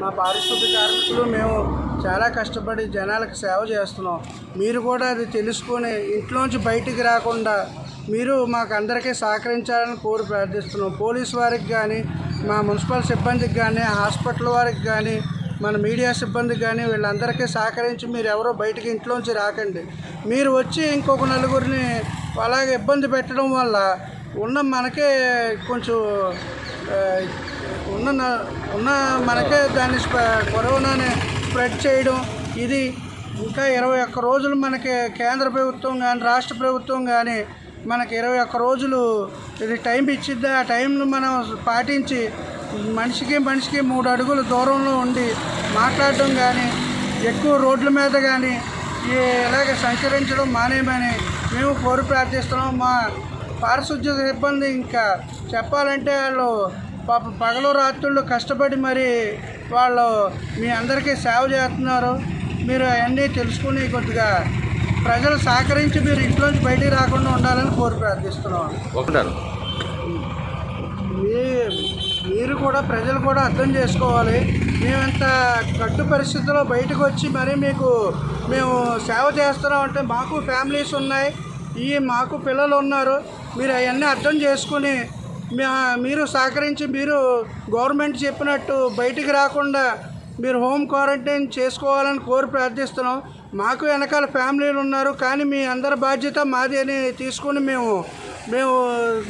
మా పారిశుద్ధ్య కార్మికులు మేము చాలా కష్టపడి జనాలకు సేవ చేస్తున్నాం. మీరు కూడా అది తెలుసుకొని ఇంట్లోంచి బయటికి రాకుండా మీరు మాకు అందరికీ సహకరించాలని కోరి ప్రార్థిస్తున్నాం. పోలీస్ వారికి కానీ మా మున్సిపల్ సిబ్బందికి కానీ హాస్పిటల్ వారికి కానీ మన మీడియా సిబ్బందికి కానీ వీళ్ళందరికీ సహకరించి మీరు ఎవరో బయటికి ఇంట్లోంచి రాకండి. మీరు వచ్చి ఇంకొక నలుగురిని అలాగే ఇబ్బంది పెట్టడం వల్ల ఉన్న మనకే కొంచెం ఉన్న ఉన్న మనకే దాన్ని కరోనాని స్ప్రెడ్ చేయడం. ఇది ఇంకా ఇరవై ఒక్క రోజులు మనకి కేంద్ర ప్రభుత్వం కానీ రాష్ట్ర ప్రభుత్వం కానీ మనకి ఇరవై ఒక్క రోజులు ఇది టైం ఇచ్చింది ఆ టైంను మనం పాటించి మనిషికి మనిషికి మూడు అడుగుల దూరంలో ఉండి మాట్లాడడం కానీ ఎక్కువ రోడ్ల మీద కానీ ఇలాగ సంచరించడం మానేయమని మేము కోరి ప్రార్థిస్తున్నాం. మా పారిశుద్ధ్య సిబ్బంది ఇంకా చెప్పాలంటే వాళ్ళు పాప పగలు రాత్రుళ్ళు కష్టపడి మరి వాళ్ళు మీ అందరికీ సేవ చేస్తున్నారు. మీరు అవన్నీ తెలుసుకుని కొద్దిగా ప్రజలు సహకరించి మీరు ఇంట్లోంచి బయటికి రాకుండా ఉండాలని కోరి ప్రార్థిస్తున్నాం. మీరు కూడా ప్రజలు కూడా అర్థం చేసుకోవాలి. మేము ఇంత కట్టు పరిస్థితుల్లో బయటకు వచ్చి మరి మీకు మేము సేవ చేస్తున్నాం అంటే మాకు ఫ్యామిలీస్ ఉన్నాయి. ఈ మాకు పిల్లలు ఉన్నారు. మీరు అవన్నీ అర్థం చేసుకుని మీరు సహకరించి మీరు గవర్నమెంట్ చెప్పినట్టు బయటికి రాకుండా మీరు హోమ్ క్వారంటైన్ చేసుకోవాలని కోరి ప్రార్థిస్తున్నాం. మాకు వెనకాల ఫ్యామిలీలు ఉన్నారు కానీ మీ అందరి బాధ్యత మాది అని తీసుకుని మేము మేము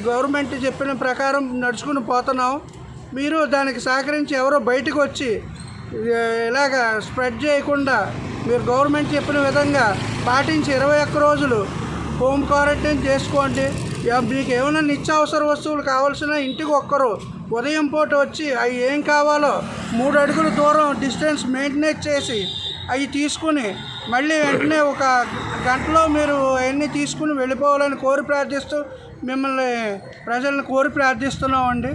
గవర్నమెంట్ చెప్పిన ప్రకారం నడుచుకుని పోతున్నాం. మీరు దానికి సహకరించి ఎవరో బయటకు వచ్చి ఇలాగ స్ప్రెడ్ చేయకుండా మీరు గవర్నమెంట్ చెప్పిన విధంగా పాటించి ఇరవై ఒక్క రోజులు హోమ్ క్వారంటైన్ చేసుకోండి. మీకు ఏమైనా నిత్యావసర వస్తువులు కావాల్సిన ఇంటికి ఒక్కరు ఉదయం పూట వచ్చి అవి ఏం కావాలో మూడు అడుగుల దూరం డిస్టెన్స్ మెయింటైన్ చేసి అవి తీసుకుని మళ్ళీ వెంటనే ఒక గంటలో మీరు అవన్నీ తీసుకుని వెళ్ళిపోవాలని కోరి ప్రార్థిస్తూ మిమ్మల్ని ప్రజలను కోరి ప్రార్థిస్తున్నామండి.